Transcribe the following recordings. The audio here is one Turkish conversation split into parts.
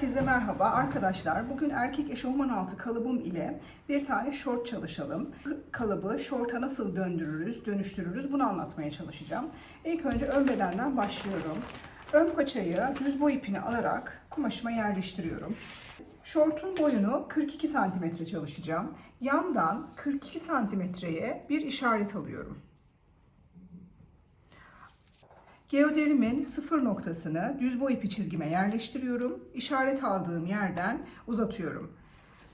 Herkese merhaba arkadaşlar. Bugün erkek eşofman altı kalıbım ile bir tane şort çalışalım. Kalıbı şorta nasıl döndürürüz, dönüştürürüz bunu anlatmaya çalışacağım. İlk önce ön bedenden başlıyorum. Ön paçayı düz boy ipini alarak kumaşıma yerleştiriyorum. Şortun boyunu 42 santimetre çalışacağım. Yandan 42 santimetreye bir işaret alıyorum. Geoderimin sıfır noktasını düz boy ipi çizgime yerleştiriyorum. İşaret aldığım yerden uzatıyorum.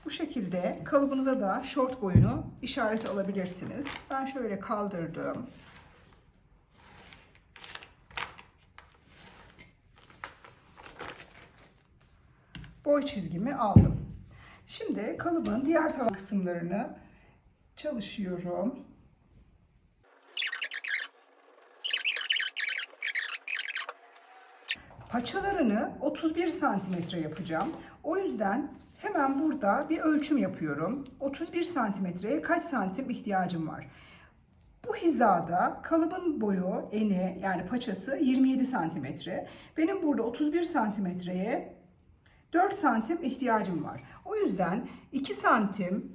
Bu şekilde kalıbınıza da şort boyunu işaret alabilirsiniz. Ben şöyle kaldırdım. Boy çizgimi aldım. Şimdi kalıbın diğer taraf kısımlarını çalışıyorum. Paçalarını 31 santimetre yapacağım. O yüzden hemen burada bir ölçüm yapıyorum. 31 santimetreye kaç santim ihtiyacım var? Bu hizada kalıbın boyu, eni yani paçası 27 santimetre. Benim burada 31 santimetreye 4 santim ihtiyacım var. O yüzden 2 santim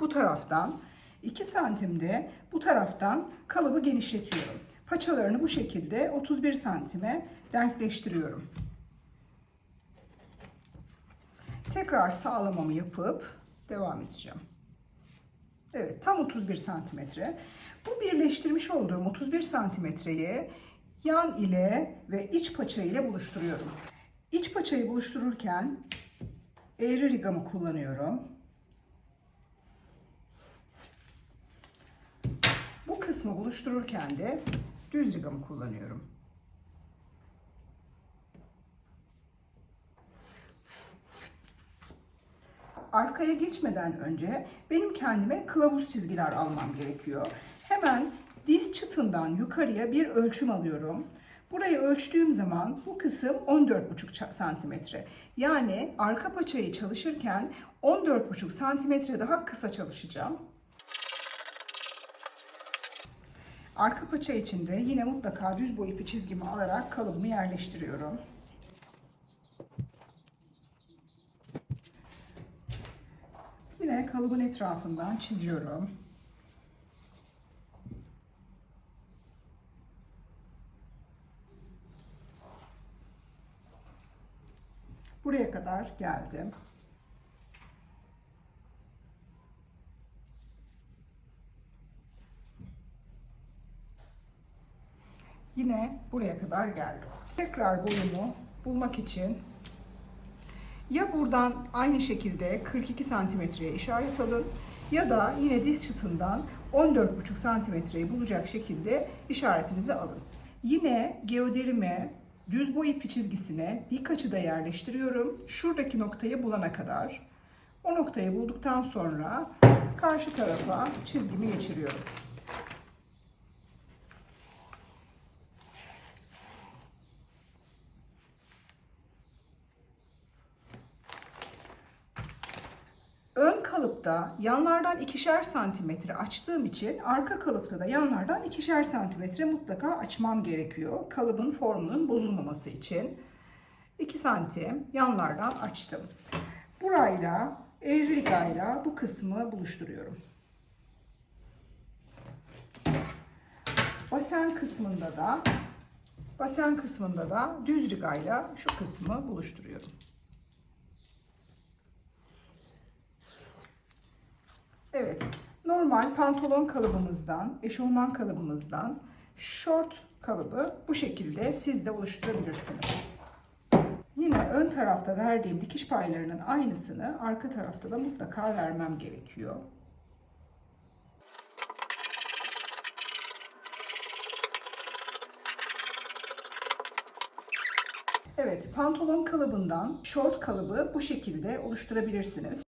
bu taraftan, 2 santim de bu taraftan kalıbı genişletiyorum. Paçalarını bu şekilde 31 santime denkleştiriyorum. Tekrar sağlamamı yapıp devam edeceğim. Evet tam 31 santimetre. Bu birleştirmiş olduğum 31 santimetreyi yan ile ve iç paça ile buluşturuyorum. İç paçayı buluştururken eğri rigamı kullanıyorum. Bu kısmı buluştururken de düz rigamı kullanıyorum. Arkaya geçmeden önce benim kendime kılavuz çizgiler almam gerekiyor. Hemen diz çıtından yukarıya bir ölçüm alıyorum. Burayı ölçtüğüm zaman bu kısım 14,5 santimetre. Yani arka paçayı çalışırken 14,5 santimetre daha kısa çalışacağım. Arka paça için de yine mutlaka düz boy ipi çizgimi alarak kalıbımı yerleştiriyorum. Yine kalıbın etrafından çiziyorum. Buraya kadar geldim. Yine buraya kadar geldim. Tekrar boyumu bulmak için ya buradan aynı şekilde 42 santimetreye işaret alın ya da yine diz çıtından 14,5 santimetreyi bulacak şekilde işaretinizi alın. Yine geoderime düz boy ipi çizgisine dik açıda yerleştiriyorum. Şuradaki noktayı bulana kadar. O noktayı bulduktan sonra karşı tarafa çizgimi geçiriyorum. Ön kalıpta yanlardan ikişer santimetre açtığım için arka kalıpta da yanlardan ikişer santimetre mutlaka açmam gerekiyor. Kalıbın formunun bozulmaması için. 2 santim yanlardan açtım. Burayla eğri rigayla bu kısmı buluşturuyorum. Basen kısmında da basen kısmında da düz rigayla şu kısmı buluşturuyorum. Evet, normal pantolon kalıbımızdan, eşofman kalıbımızdan short kalıbı bu şekilde siz de oluşturabilirsiniz. Yine ön tarafta verdiğim dikiş paylarının aynısını arka tarafta da mutlaka vermem gerekiyor. Evet, pantolon kalıbından short kalıbı bu şekilde oluşturabilirsiniz.